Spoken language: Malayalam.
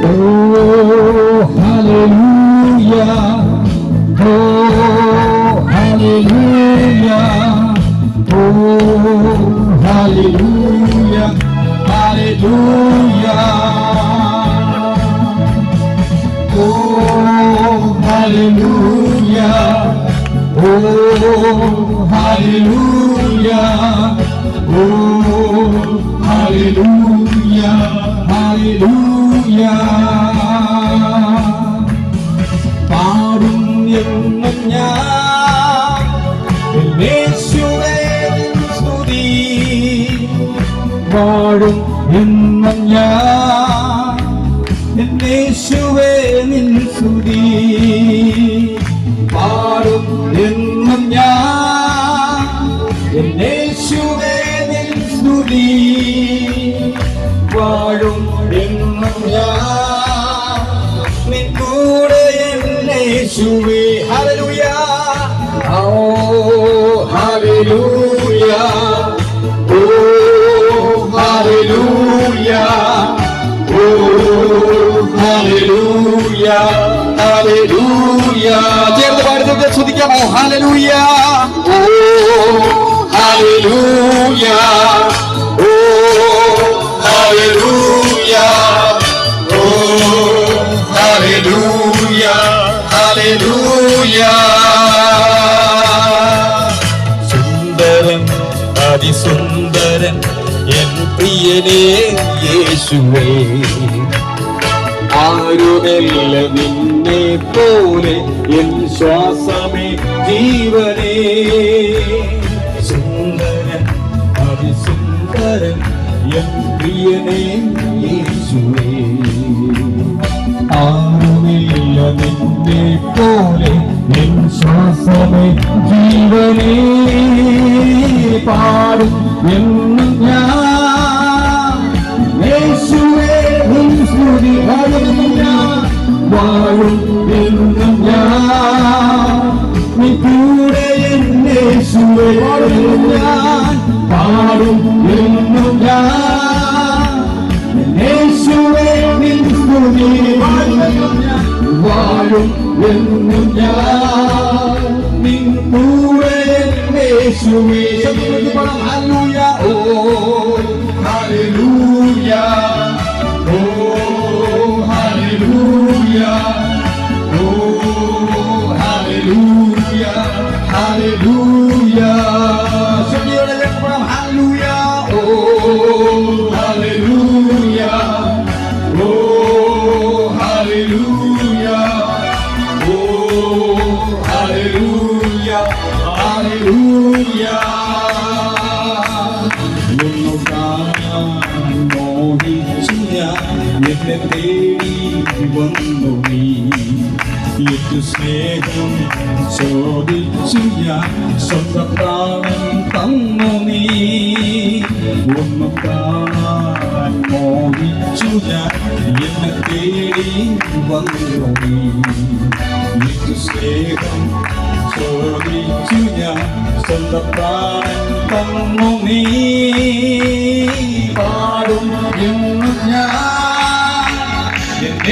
Oh, hallelujah. Oh, hallelujah. Oh, hallelujah. Hallelujah. Oh, hallelujah. Oh, hallelujah. Oh, hallelujah. Oh, hallelujah. പാടും എന്നും ഞാൻ സ്തുതി പാടും എന്നും ഞാൻ നിൻ പാടും എന്നും ഞാൻ നിൻ സ്തുതി. വാഴും എന്നും ഞാൻ നിൻ കൂടെ ഓ ഹല്ലേലൂയ. ഓ ഹല്ലേലൂയ. ഓ ഹല്ലേലൂയ. ഹല്ലേലൂയ. ചേർന്ന് പാടുന്നത് ശ്രദ്ധിക്കാമോ ഹല്ലേലൂയ. ഓ ഹല്ലേലൂയ. ഓ പ്രിയനേ യേശുവേ. ആരുമല്ല നിന്നെ പോലെ എൻ ശ്വാസമേ ജീവനേ. സുന്ദരൻ അതിസുന്ദരൻ എൻ പ്രിയനേ യേശുവേ. ആരുമില്ല നിന്നെ പോലെ എൻ ശ്വാസമേ ജീവനേ. പാടും എന്നും ഞാൻ വാഴും എന്നും ഞാൻ നിൻ കൂടെ യേശുവേ ഹല്ലേലൂയ ഓ ഹല്ലേലൂയ ഓ ഹല്ലേലൂയ ഓ ഹല്ലേലൂയ ഹല്ലേലൂയ ശക്തിയോടെ കേൾക്കണം ഹല്ലേലൂയ ഓ ഹല്ലേലൂയ ഓ ഹല്ലേലൂയ ഓ ഹല്ലേലൂയ ഹല്ലേലൂയ ഒന്നു കാണാൻ മോഹിച്ചു ഞാൻ എന്നെ തേടി വന്നു നീ ഏറ്റു സ്നേഹം ചോദിച്ചു ഞാൻ സ്വന്തം പ്രാണൻ തന്നു നീ ഒന്ന് കാണാൻ മോഹിച്ചു ഞാൻ എന്നെ തേടി വന്നു. നീ സ്നേഹം ചോദിച്ചു ഞാൻ സ്വന്തം പ്രാണൻ തന്നു. നീ പാടും എന്നും ഞാൻ